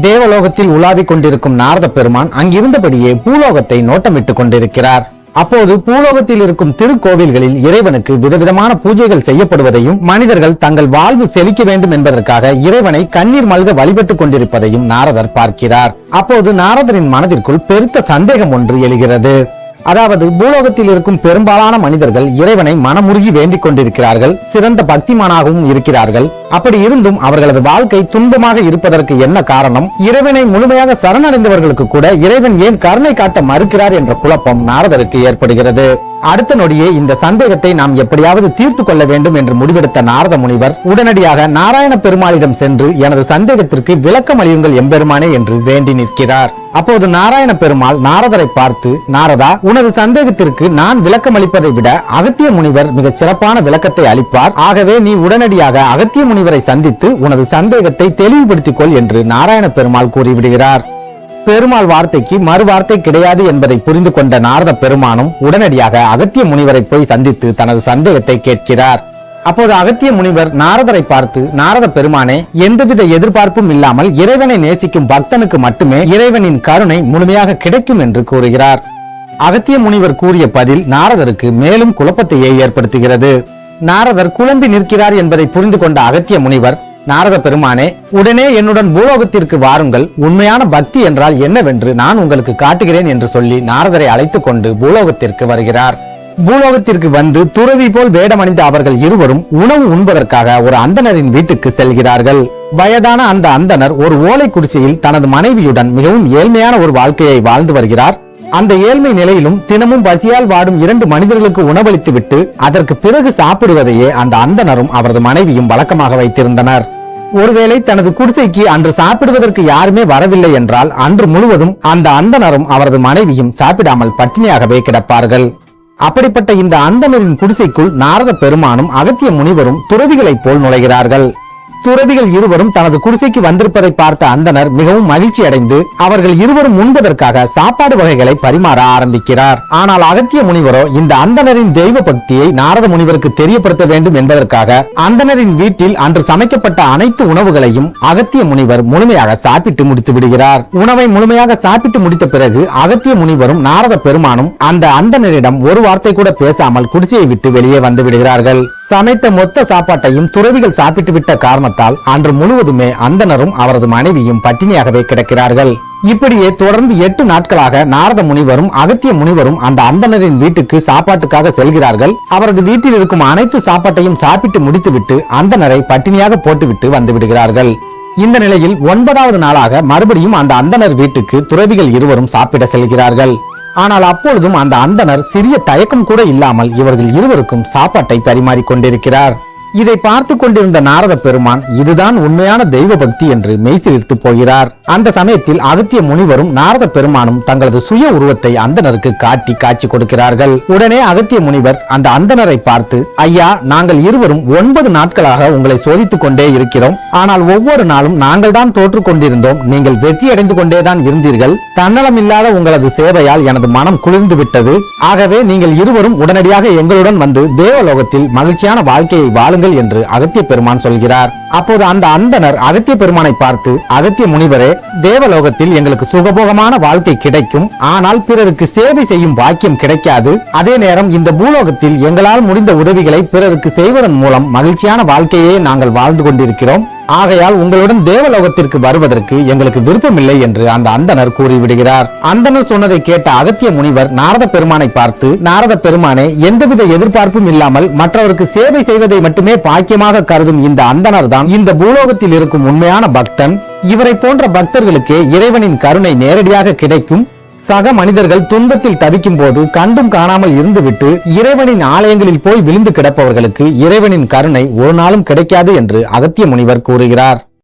தேவலோகத்தில் உலாவிக் கொண்டிருக்கும் நாரத பெருமான் அங்கிருந்தபடியே பூலோகத்தை நோட்டமிட்டுக் கொண்டிருக்கிறார். அப்போது பூலோகத்தில் இருக்கும் திருக்கோவில்களில் இறைவனுக்கு விதவிதமான பூஜைகள் செய்யப்படுவதையும் மனிதர்கள் தங்கள் வாழ்வு செழிக்க வேண்டும் என்பதற்காக இறைவனை கண்ணீர் மல்க வழிபட்டுக் கொண்டிருப்பதையும் நாரதர் பார்க்கிறார். அப்போது நாரதரின் மனதிற்குள் பெருத்த சந்தேகம் ஒன்று எழுகிறது. அதாவது பூலோகத்தில் இருக்கும் பெரும்பாலான மனிதர்கள் இறைவனை மனமுருகி வேண்டிக் கொண்டிருக்கிறார்கள் சிறந்த பக்திமானாகவும் இருக்கிறார்கள். அப்படி இருந்தும் அவர்களது வாழ்க்கை துன்பமாக இருப்பதற்கு என்ன காரணம்? இறைவனை முழுமையாக சரணடைந்தவர்களுக்கு கூட இறைவன் ஏன் கருணை காட்ட மறுக்கிறார் என்ற குழப்பம் நாரதருக்கு ஏற்படுகிறது. அடுத்த நொடியே இந்த சந்தேகத்தை நாம் எப்படியாவது தீர்த்து கொள்ள வேண்டும் என்று முடிவெடுத்த நாரத முனிவர் உடனடியாக நாராயண பெருமாளிடம் சென்று எனது சந்தேகத்திற்கு விளக்கம் அளியுங்கள் எம்பெருமானே என்று வேண்டி நிற்கிறார். அப்போது நாராயண பெருமாள் நாரதரை பார்த்து நாரதா உனது சந்தேகத்திற்கு நான் விளக்கம் அளிப்பதை விட அகத்திய முனிவர் மிகச் சிறப்பான விளக்கத்தை அளிப்பார். ஆகவே நீ உடனடியாக அகத்திய முனிவரை சந்தித்து உனது சந்தேகத்தை தெளிவுபடுத்திக் கொள் என்று நாராயண பெருமாள் கூறிவிடுகிறார். பெருமாள் வார்த்தைக்கு மறு வார்த்தை கிடையாது என்பதை புரிந்து கொண்ட நாரத பெருமானும் உடனடியாக அகத்திய முனிவரை போய் சந்தித்து தனது சந்தேகத்தை கேட்கிறார். அப்போது அகத்திய முனிவர் நாரதரை பார்த்து நாரத பெருமானே எந்தவித எதிர்பார்ப்பும் இல்லாமல் இறைவனை நேசிக்கும் பக்தனுக்கு மட்டுமே இறைவனின் கருணை முழுமையாக கிடைக்கும் என்று கூறுகிறார். அகத்திய முனிவர் கூறிய பதில் நாரதருக்கு மேலும் குழப்பத்தையே ஏற்படுத்துகிறது. நாரதர் குழம்பி நிற்கிறார் என்பதை புரிந்து கொண்ட அகத்திய முனிவர் நாரத பெருமானே உடனே என்னுடன் பூலோகத்திற்கு வாருங்கள். உண்மையான பக்தி என்றால் என்னவென்று நான் உங்களுக்கு காட்டுகிறேன் என்று சொல்லி நாரதரை அழைத்துக் கொண்டு பூலோகத்திற்கு வருகிறார். பூலோகத்திற்கு வந்து துறவி போல் வேடமணிந்த அவர்கள் இருவரும் உணவு உண்பதற்காக ஒரு அந்தனரின் வீட்டுக்கு செல்கிறார்கள். வயதான அந்த அந்தனர் ஒரு ஓலை குடிசையில் தனது மனைவியுடன் மிகவும் ஏழ்மையான ஒரு வாழ்க்கையை வாழ்ந்து வருகிறார். அந்த ஏழ்மை நிலையிலும் தினமும் பசியால் வாடும் இரண்டு மனிதர்களுக்கு உணவளித்துவிட்டு அதற்கு பிறகு சாப்பிடுவதையே அந்த அந்தனரும் அவரது மனைவியும் வழக்கமாக வைத்திருந்தனர். ஒருவேளை தனது குடிசைக்கு அன்று சாப்பிடுவதற்கு யாருமே வரவில்லை என்றால் அன்று முழுவதும் அந்த அந்தனரும் அவரது மனைவியும் சாப்பிடாமல் பட்டினியாகவே கிடப்பார்கள். அப்படிப்பட்ட இந்த அந்தணரின் குடிசைக்குள் நாரத பெருமானும் அகத்திய முனிவரும் துறவிகளைப் போல் நுழைகிறார்கள். துறவிகள் இருவரும் தனது குடிசைக்கு வந்திருப்பதை பார்த்த அந்தனர் மிகவும் மகிழ்ச்சி அடைந்து அவர்கள் இருவரும் உண்பதற்காக சாப்பாடு வகைகளை பரிமாற ஆரம்பிக்கிறார். ஆனால் அகத்திய முனிவரோ இந்த அந்தனரின் தெய்வ பக்தியை நாரத முனிவருக்கு தெரியப்படுத்த வேண்டும் என்பதற்காக அந்தனரின் வீட்டில் அன்று சமைக்கப்பட்ட அனைத்து உணவுகளையும் அகத்திய முனிவர் முழுமையாக சாப்பிட்டு முடித்து விடுகிறார். உணவை முழுமையாக சாப்பிட்டு முடித்த பிறகு அகத்திய முனிவரும் நாரத பெருமானும் அந்த அந்தனரிடம் ஒரு வார்த்தை கூட பேசாமல் குடிசையை விட்டு வெளியே வந்து விடுகிறார்கள். சமைத்த மொத்த சாப்பாட்டையும் துறவிகள் சாப்பிட்டு விட்ட காரணத்தால் அன்று முழுவதுமே அந்தனரும் அவரது மனைவியும் பட்டினியாகவே கிடக்கிறார்கள். இப்படியே தொடர்ந்து எட்டு நாட்களாக நாரத முனிவரும் அகத்திய முனிவரும் அந்த அந்தனரின் வீட்டுக்கு சாப்பாட்டுக்காக செல்கிறார்கள். அவரது வீட்டில் இருக்கும் அனைத்து சாப்பாட்டையும் சாப்பிட்டு முடித்துவிட்டு அந்தனரை பட்டினியாக போட்டுவிட்டு வந்து விடுகிறார்கள். இந்த நிலையில் ஒன்பதாவது நாளாக மறுபடியும் அந்த அந்தனர் வீட்டுக்கு துறவிகள் இருவரும் சாப்பிட செல்கிறார்கள். ஆனால் அப்பொழுதும் அந்த அந்தனர் சிறிய தயக்கம் கூட இல்லாமல் இவர்கள் இருவருக்கும் சாப்பாட்டை பரிமாறிக் கொண்டிருக்கிறார் இதை பார்த்து கொண்டிருந்த நாரத பெருமான் இதுதான் உண்மையான தெய்வ பக்தி என்று மெய்சிலிர்த்து போகிறார். அந்த சமயத்தில் அகத்திய முனிவரும் நாரத பெருமானும் தங்களது சுய உருவத்தை அந்தனருக்கு காட்டி காட்சி கொடுக்கிறார்கள். உடனே அகத்திய முனிவர் அந்த அந்தனரை பார்த்து ஐயா நாங்கள் இருவரும் ஒன்பது நாட்களாக உங்களை சோதித்துக் கொண்டே இருக்கிறோம். ஆனால் ஒவ்வொரு நாளும் நாங்கள் தான் தோற்றுக் கொண்டிருந்தோம். நீங்கள் வெற்றி அடைந்து கொண்டேதான் இருந்தீர்கள். தன்னலமில்லாத உங்களது சேவையால் எனது மனம் குளிர்ந்து விட்டது. ஆகவே நீங்கள் இருவரும் உடனடியாக எங்களுடன் வந்து தேவலோகத்தில் மகிழ்ச்சியான வாழ்க்கையை வாழுங்கள் என்று அகத்திய பெருமான் சொல்கிறார். அப்போது அந்த அந்தனர் அகத்திய பெருமானை பார்த்து அகத்திய முனிவரே தேவலோகத்தில் எங்களுக்கு சுகபோகமான வாழ்க்கை கிடைக்கும். ஆனால் பிறருக்கு சேவை செய்யும் பாக்கியம் கிடைக்காது. அதே நேரம் இந்த பூலோகத்தில் எங்களால் முடிந்த உதவிகளை பிறருக்கு செய்வதன் மூலம் மகிழ்ச்சியான வாழ்க்கையே நாங்கள் வாழ்ந்து கொண்டிருக்கிறோம். ஆகையால் உங்களுடன் தேவலோகத்திற்கு வருவதற்கு எங்களுக்கு விருப்பமில்லை என்று அந்த அந்தனர் கூறிவிடுகிறார். அந்தனர் சொன்னதை கேட்ட அகத்திய முனிவர் நாரத பெருமானை பார்த்து நாரத பெருமானே எந்தவித எதிர்பார்ப்பும் இல்லாமல் மற்றவருக்கு சேவை செய்வதை மட்டுமே பாக்கியமாக கருதும் இந்த அந்தனர் தான் இந்த பூலோகத்தில் இருக்கும் உண்மையான பக்தன். இவரை போன்ற பக்தர்களுக்கு இறைவனின் கருணை நேரடியாக கிடைக்கும். சக மனிதர்கள் துன்பத்தில் தவிக்கும் போது கண்டும் காணாமல் இருந்துவிட்டு இறைவனின் ஆலயங்களில் போய் விழுந்து கிடப்பவர்களுக்கு இறைவனின் கருணை ஒரு நாளும் கிடைக்காது என்று அகத்திய முனிவர் கூறுகிறார்.